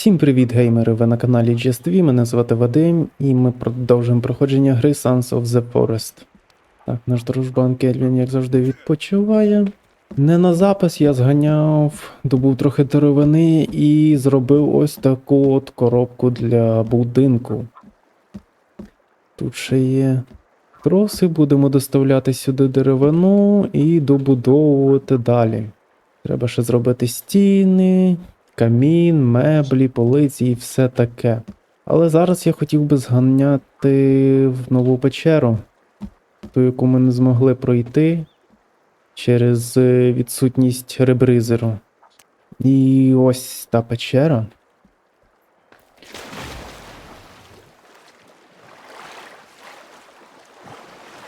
Всім привіт, геймери! Ви на каналі GSTV, мене звати Вадим, і ми продовжуємо проходження гри Sons of the Forest. Так, наш дружбан Кельвін, як завжди, відпочиває. Не на запис я зганяв, добув трохи деревини і зробив ось таку от коробку для будинку. Тут ще є троси, будемо доставляти сюди деревину і добудовувати далі. Треба ще зробити стіни, камін, меблі, полиці і все таке. Але зараз я хотів би зганяти в нову печеру, ту, яку ми не змогли пройти через е, відсутність ребризеру. І ось та печера.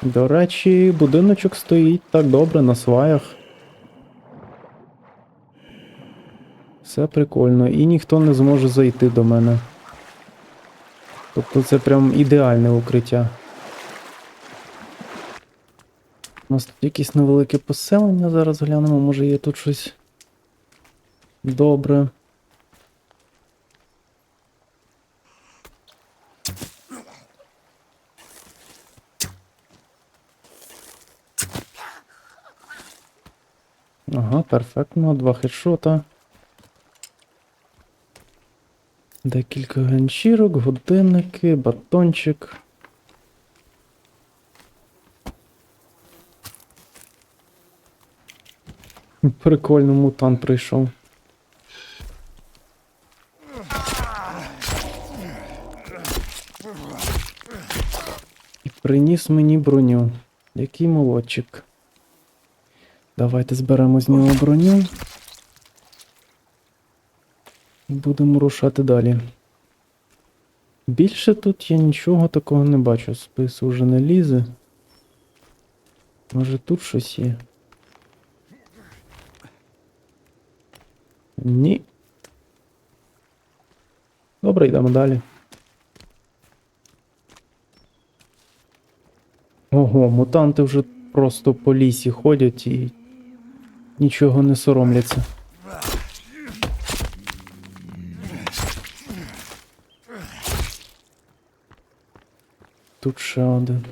До речі, будиночок стоїть так добре на сваях. Все прикольно, і ніхто не зможе зайти до мене. Тобто це прям ідеальне укриття. У нас тут якесь невелике поселення, зараз глянемо, може є тут щось добре. Ага, перфектно, два хедшота. Декілька ганчірок, годинники, батончик. Прикольно, мутант прийшов. І приніс мені броню. Який молодчик. Давайте зберемо з нього броню. Будемо рушати далі. Більше тут я нічого такого не бачу. Спис уже не лізе. Може тут щось є? Ні. Добре, йдемо далі. Ого, мутанти вже просто по лісі ходять і нічого не соромляться. Тут ще один.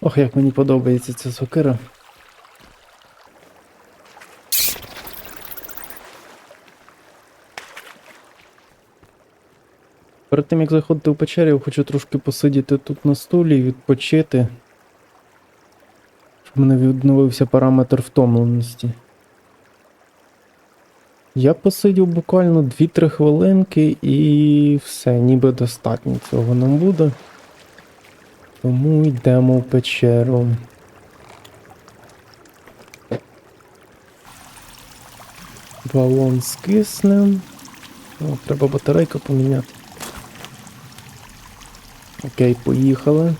Ох, як мені подобається ця сокира. Перед тим як заходити в я хочу трошки посидіти тут на стулі і відпочити. Щоб мене відновився параметр втомленості. Я посидів буквально 2-3 хвилинки і все, ніби достатньо цього нам буде. Тому йдемо в печеру. Балон скисне. О, треба батарейку поміняти. Окей, поїхали.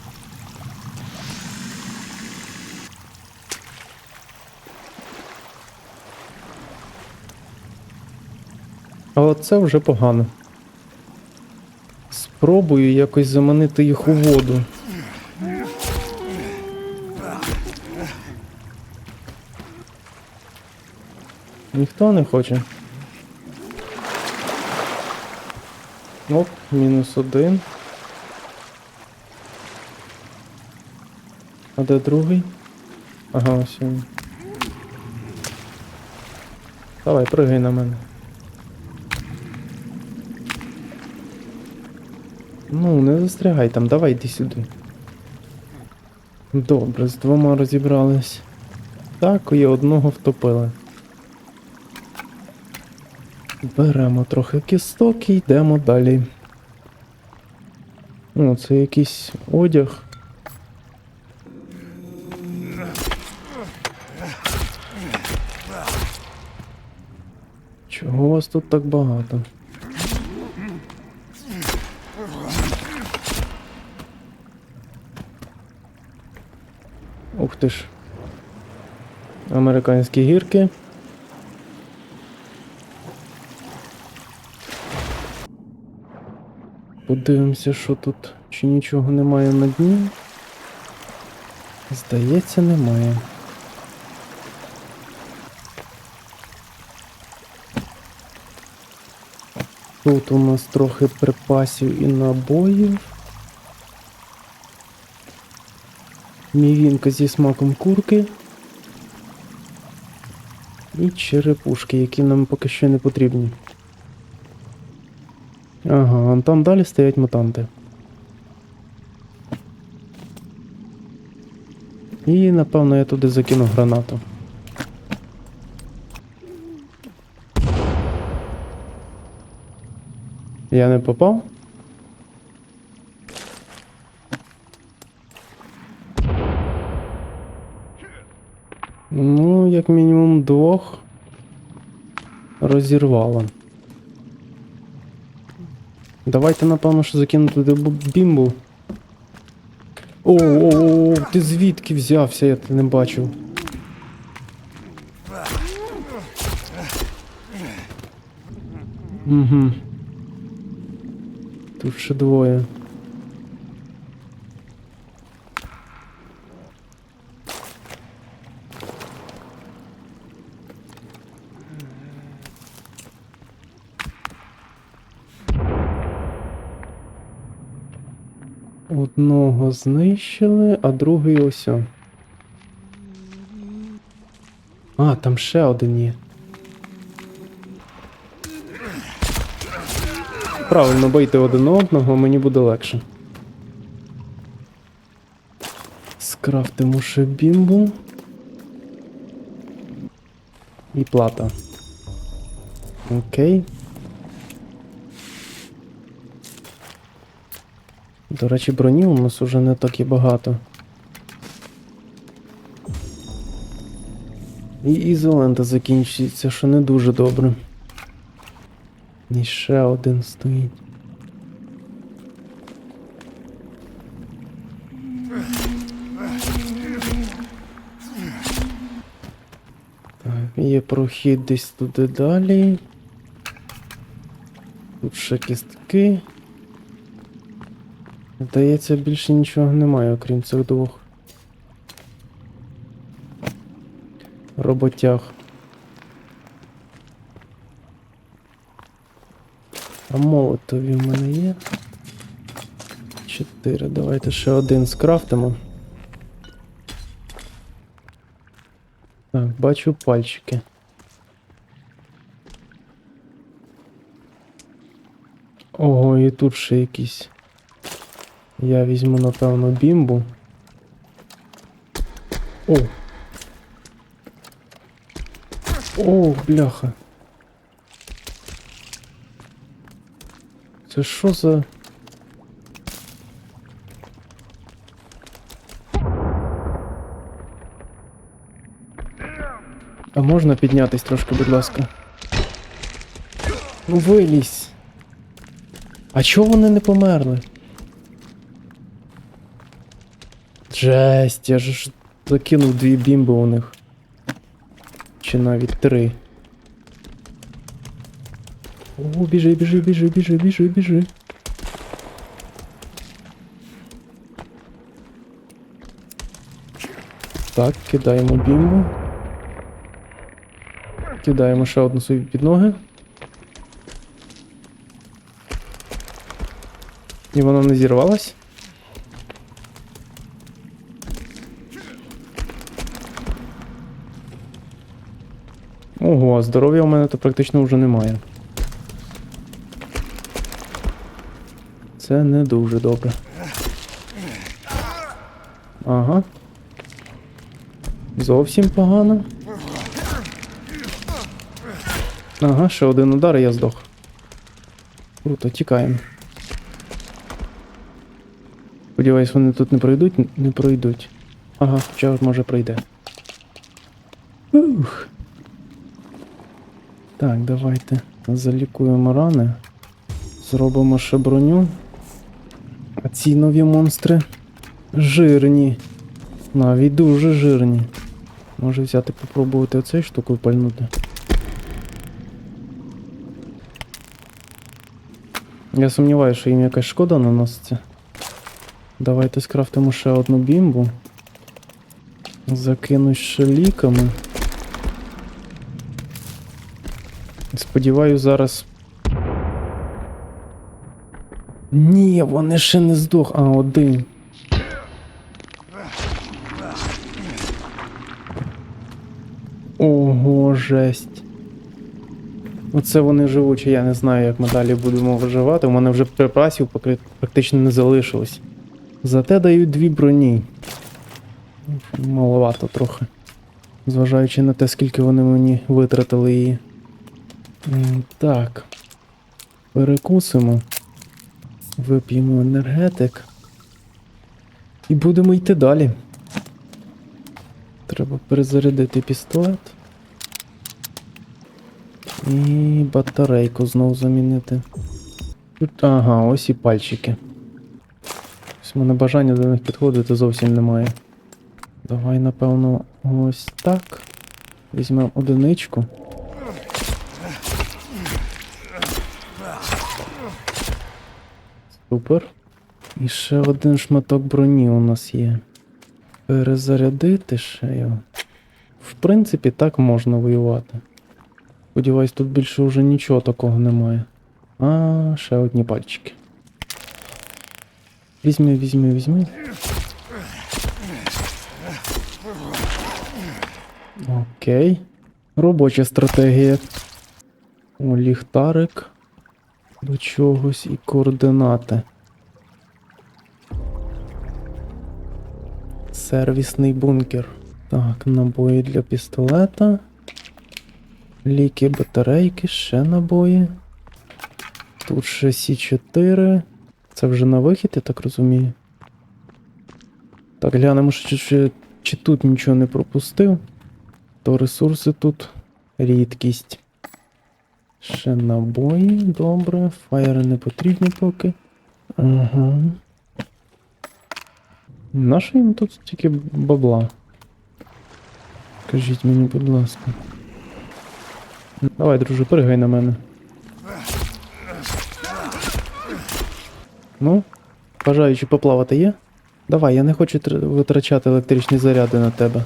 А оце вже погано. Спробую якось заманити їх у воду. Ніхто не хоче. Оп, мінус один. А де другий? Ага, ось він. Давай, пригай на мене. Ну, не застрягай там, давай йди сюди. Добре, з двома розібрались. Так, і одного втопили. Беремо трохи кісток і йдемо далі. О, це якийсь одяг. Чого вас тут так багато? ти ж. Американські гірки. Подивимося, що тут, чи нічого немає на дні. Здається, немає. Тут у нас трохи припасів і набоїв. Мівінка зі смаком курки. І черепушки, які нам поки що не потрібні. Ага, а там далі стоять мутанти. І напевно я туди закину гранату. Я не попав? Ну, як мінімум двох розірвало. Давайте, напевно, що закину туди бімбу. О, о, о, ти звідки взявся, я тебе не бачив. Угу. Тут ще двоє. Одного знищили, а другий ось. о. А, там ще один є. Правильно, бийте один одного, мені буде легше. Скрафтимо ще бімбу. І плата. Окей. До речі, броні у нас уже не так і багато. І ізолента закінчується, що не дуже добре. І ще один стоїть. Так, є прохід десь туди далі. Тут ще кістки. Здається, більше нічого немає, окрім цих двох. Роботяг. А молотові в мене є. Чотири. Давайте ще один скрафтимо. Так, бачу пальчики. Ого, і тут ще якісь. Я візьму, напевно, бімбу. О! О, бляха. Це що за. А можна піднятись трошки, будь ласка? Ну вилізь. А чого вони не померли? Жесть, я ж закинув дві бімби у них. Чи навіть три. О, біжи, біжи, біжи, біжи, біжи, біжи. Так, кидаємо бімбу. Кидаємо ще одну собі під ноги. І вона не зірвалась. Ого, а здоров'я у мене то практично вже немає. Це не дуже добре. Ага. Зовсім погано. Ага, ще один удар і я здох. Круто, тікаємо. Сподіваюсь, вони тут не пройдуть, не пройдуть. Ага, хоча може пройде. Ух. Так, давайте залікуємо рани. Зробимо ще броню. А ці нові монстри жирні. Навіть дуже жирні. Може взяти попробувати оцей штуку пальнути. Я сумніваюся, що їм якась шкода наноситься. Давайте скрафтимо ще одну бімбу. Закину ще ліками. Сподіваюсь, зараз Ні, вони ще не здох, а один. Ого, жесть. Оце вони живучі, я не знаю, як ми далі будемо виживати. У мене вже припасів практично не залишилось. Зате дають дві броні. Маловато трохи. Зважаючи на те, скільки вони мені витратили її. Так. Перекусимо. Вип'ємо енергетик. І будемо йти далі. Треба перезарядити пістолет. І батарейку знову замінити. Тут, ага, ось і пальчики. Ось у мене бажання до них підходити зовсім немає. Давай, напевно, ось так. Візьмемо одиничку. Супер. І ще один шматок броні у нас є. Перезарядити ще його. В принципі, так можна воювати. Сподіваюсь, тут більше вже нічого такого немає. А, ще одні пальчики. Візьми, візьми, візьми. Окей. Робоча стратегія. О, ліхтарик. До чогось і координати. Сервісний бункер. Так, набої для пістолета. Ліки, батарейки, ще набої. Тут ще Сі4. Це вже на вихід, я так розумію. Так, глянемо, чи, чи, чи тут нічого не пропустив. То ресурси тут рідкість. Ще набої, добре. Фаєри не потрібні поки. Ага. Нащо їм тут тільки бабла? Скажіть мені, будь ласка. Давай, друже, пригай на мене. Ну, бажаючи поплавати є? Давай, я не хочу витрачати електричні заряди на тебе.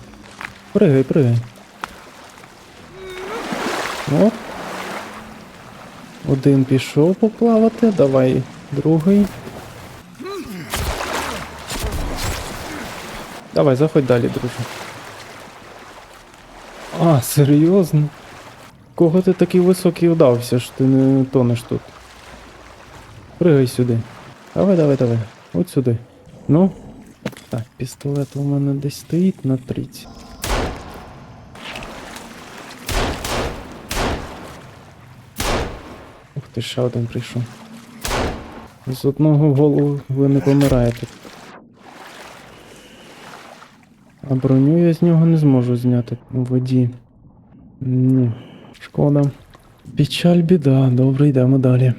Пригай, пригай. О. Один пішов поплавати, давай другий. Давай, заходь далі, друже. А, серйозно? Кого ти такий високий вдався, що ти не тонеш тут? Пригай сюди. Давай, давай, давай. От сюди. Ну. Так, пістолет у мене десь стоїть на 30. Ти, ще один прийшов. З одного голову ви не помираєте. А броню я з нього не зможу зняти у воді. Ні, шкода. Печаль біда, добре, йдемо далі.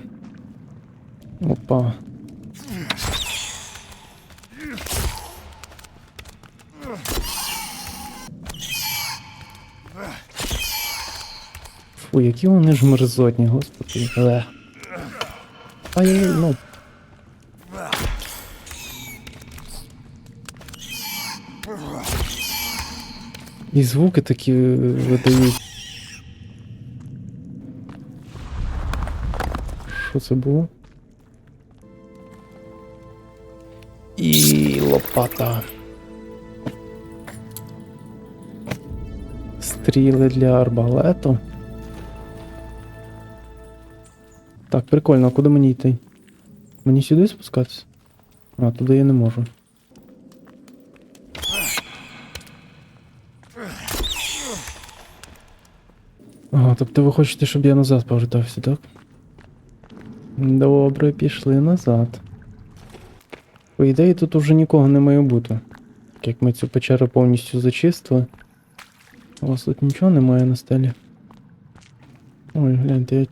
Опа. Фу, які вони ж мерзотні, господи. Ле. Ай-яй, ну. І звуки такі е, видають. Що це було? І лопата. Стріли для арбалету. Так, прикольно, а куди мені йти? Мені сюди спускатися? А, туди я не можу. Ага, тобто ви хочете, щоб я назад повертався, так? Добре, пішли назад. По ідеї, тут уже нікого не має бути. Як ми цю печеру повністю зачистили. У вас тут нічого немає на стелі. Ой, гляньте, я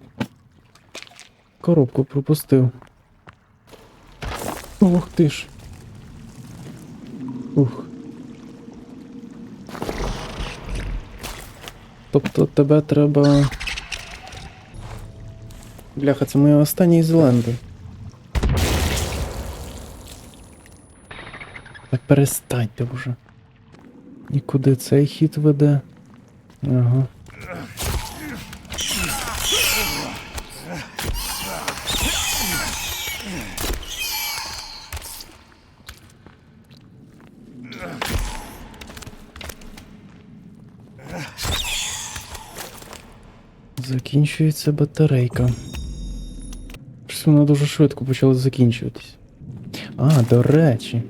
коробку пропустив. Ох ти ж. Ух. Тобто тебе треба. Бляха, це моя остання Ізоланди. Так перестаньте вже. Нікуди цей хід веде. Ага. Закінчується батарейка. Щось вона дуже швидко почала закінчуватись. А, до речі.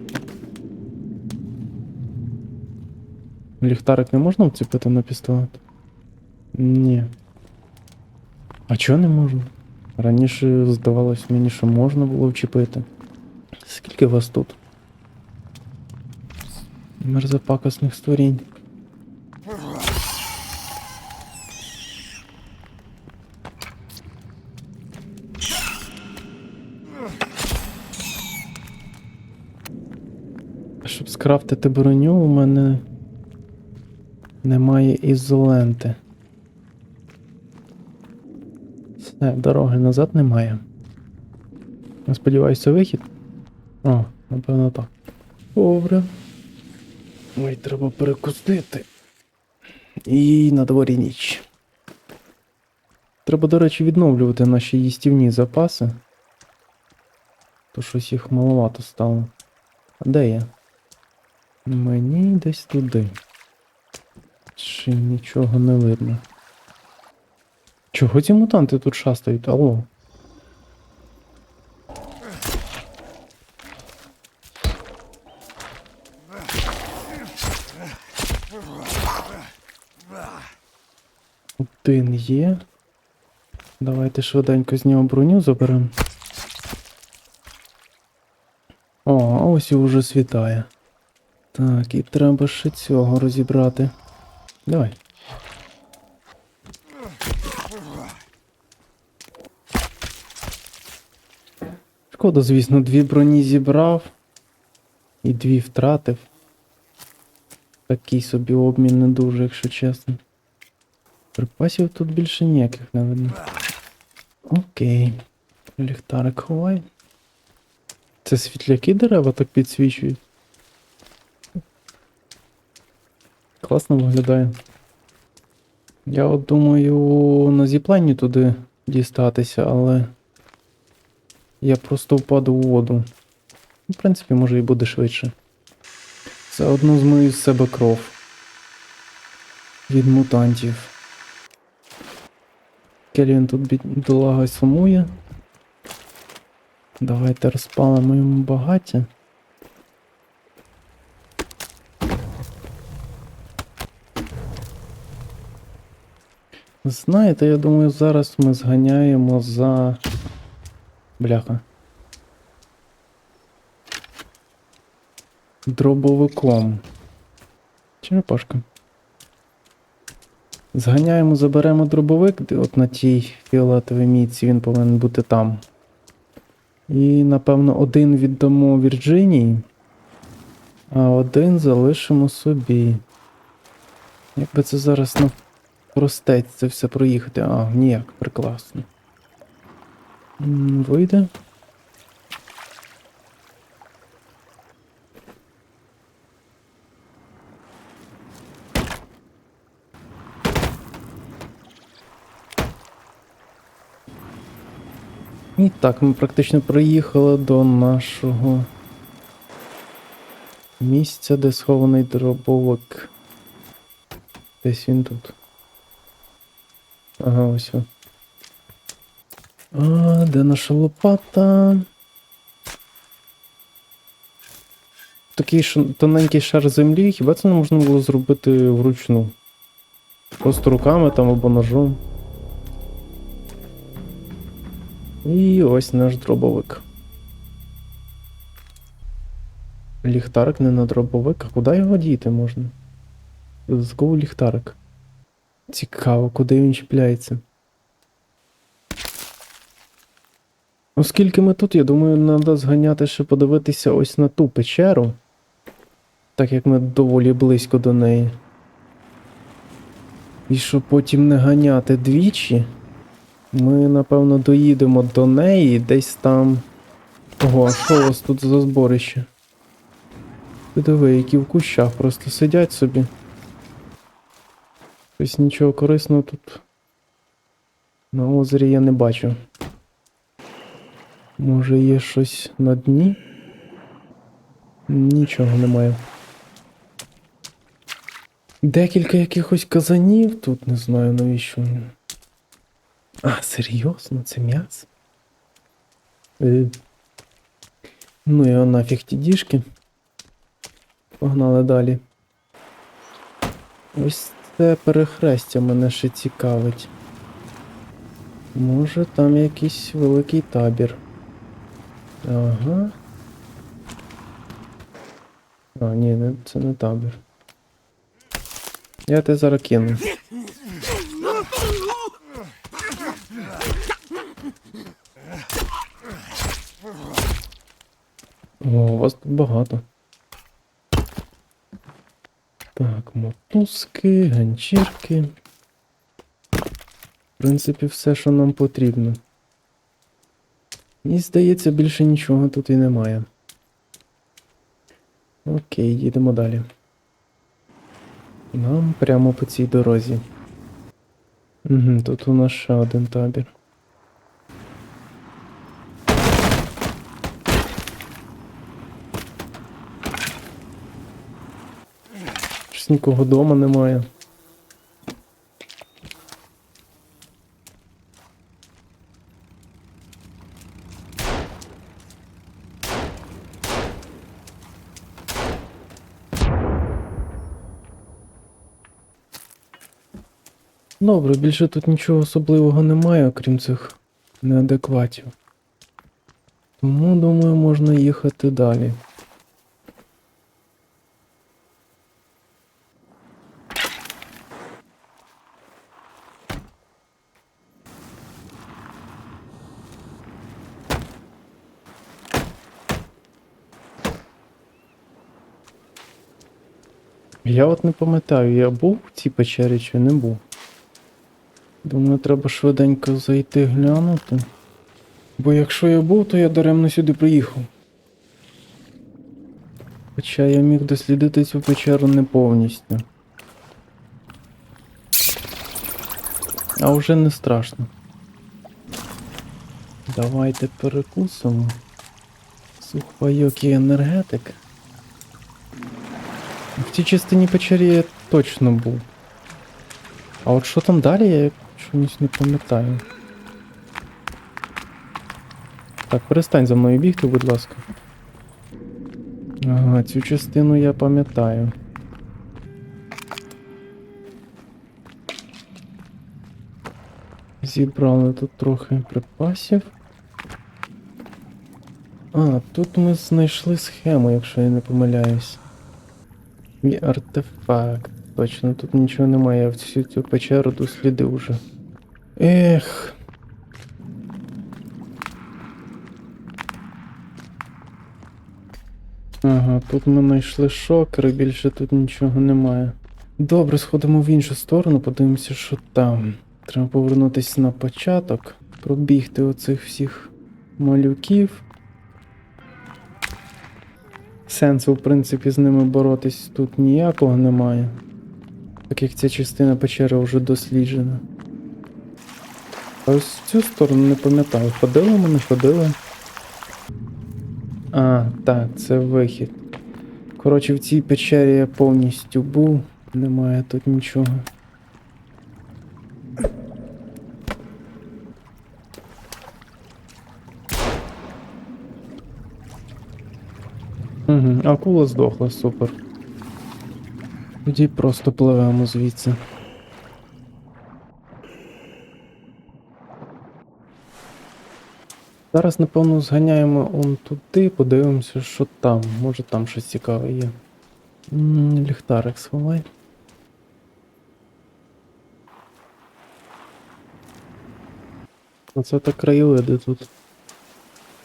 Ліхтарик не можна вцепити на пістолет? Ні. А чого не можна? Раніше здавалось мені, що можна було вчепити. Скільки вас тут? Мерзопакосних створінь. Скрафтити броню, у мене немає ізоленти. Все, дороги назад немає. Я сподіваюся, вихід. О, напевно так. Добре. Ой, треба перекусити. І на дворі ніч. Треба, до речі, відновлювати наші їстівні запаси. То щось їх маловато стало. А де я? Мені десь туди. Чи нічого не видно. Чого ці мутанти тут шастають? Алло? Один є. Давайте швиденько з нього броню заберемо. О, ось і вже світає. Так, і треба ще цього розібрати. Давай. Шкода, звісно, дві броні зібрав і дві втратив. Такий собі обмін не дуже, якщо чесно. Припасів тут більше ніяких не видно. Окей. Ліхтарик ховай. Це світляки дерева так підсвічують. Класно виглядає. Я от думаю на зіплайні туди дістатися, але я просто впаду у воду. В принципі, може і буде швидше. Заодно змию з себе кров. Від мутантів. Келвін тут бідолага сумує. Давайте розпалимо йому багаття. Знаєте, я думаю, зараз ми зганяємо за. Бляха. Дробовиком. Черепашка. Зганяємо, заберемо дробовик, от на тій фіолетовій мітці він повинен бути там. І, напевно, один віддамо Вірджинії, а один залишимо собі. Якби це зараз на простець це все проїхати. А, ніяк, прекрасно. Вийде. І так, ми практично приїхали до нашого місця, де схований дробовик. Десь він тут. Ага, ось він. А, де наша лопата? Такий тоненький шар землі, хіба це не можна було зробити вручну? Просто руками там або ножом. І ось наш дробовик. Ліхтарик не на дробовик, а куди його діти можна? Додатково ліхтарик. Цікаво, куди він чіпляється. Оскільки ми тут, я думаю, треба зганяти ще подивитися ось на ту печеру. Так як ми доволі близько до неї. І щоб потім не ганяти двічі. Ми, напевно, доїдемо до неї десь там. Ого, а що у вас тут за зборище? Ти диви, які в кущах просто сидять собі. Щось нічого корисного тут. На озері я не бачу. Може є щось на дні? Нічого немає. Декілька якихось казанів тут, не знаю навіщо. А, серйозно, це м'ясо? Е. Ну і нафіг ті діжки. Погнали далі. Ось це перехрестя мене ще цікавить. Може там якийсь великий табір. Ага. А, ні, це не табір. Я тебе зараз кину. О, вас тут багато. Так, мотузки, ганчірки. В принципі, все, що нам потрібно. І здається, більше нічого тут і немає. Окей, їдемо далі. Нам прямо по цій дорозі. Угу, тут у нас ще один табір. Щось нікого вдома немає. Добре, більше тут нічого особливого немає, окрім цих неадекватів. Тому, думаю, можна їхати далі. Я от не пам'ятаю, я був в цій печері чи не був. Думаю, треба швиденько зайти глянути. Бо якщо я був, то я даремно сюди приїхав. Хоча я міг дослідити цю печеру не повністю. А вже не страшно. Давайте перекусимо. Сухпайок і енергетик. В цій частині печері я точно був. А от що там далі, я чомусь не пам'ятаю. Так, перестань за мною бігти, будь ласка. Ага, цю частину я пам'ятаю. Зібрали тут трохи припасів. А, тут ми знайшли схему, якщо я не помиляюсь. І артефакт. Точно, тут нічого немає, я всю цю печеру дослідив уже. Ех. Ага, тут ми знайшли шокер, більше тут нічого немає. Добре, сходимо в іншу сторону, подивимося, що там. Треба повернутися на початок, пробігти оцих всіх малюків. Сенсу, в принципі, з ними боротись тут ніякого немає. Так як ця частина печери вже досліджена. А ось цю сторону не пам'ятаю, ходили ми, не ходили. А, так, це вихід. Коротше, в цій печері я повністю був, немає тут нічого. Угу, акула здохла, супер. Тоді просто пливемо звідси. Зараз, напевно, зганяємо он туди, подивимося, що там. Може там щось цікаве є. М, Ліхтарик сховай. Оце так краєвиди тут.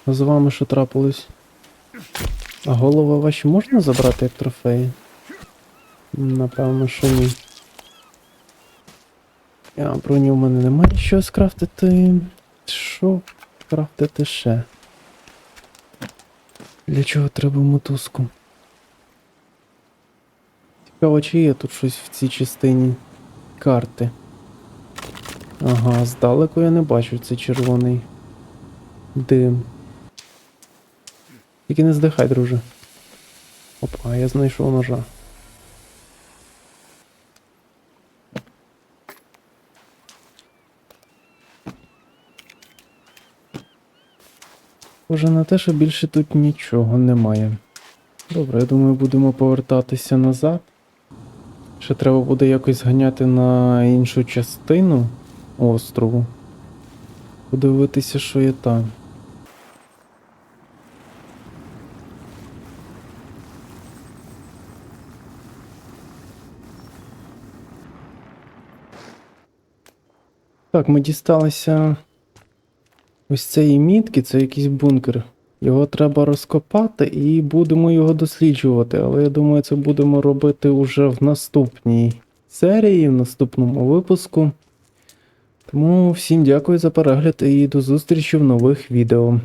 А з вами що трапилось? А голови ваші можна забрати як трофеї? Напевно, що ні. А броні у мене немає що скрафтити. Що скрафтити ще? Для чого треба мотузку? Цікаво, чи є тут щось в цій частині карти. Ага, здалеку я не бачу цей червоний дим. Тільки не здихай, друже. Опа, я знайшов ножа. Уже на те, що більше тут нічого немає. Добре, я думаю, будемо повертатися назад. Ще треба буде якось ганяти на іншу частину острову. Подивитися, що є там. Так, ми дісталися ось цієї мітки, це якийсь бункер. Його треба розкопати і будемо його досліджувати, але я думаю, це будемо робити уже в наступній серії, в наступному випуску. Тому всім дякую за перегляд і до зустрічі в нових відео.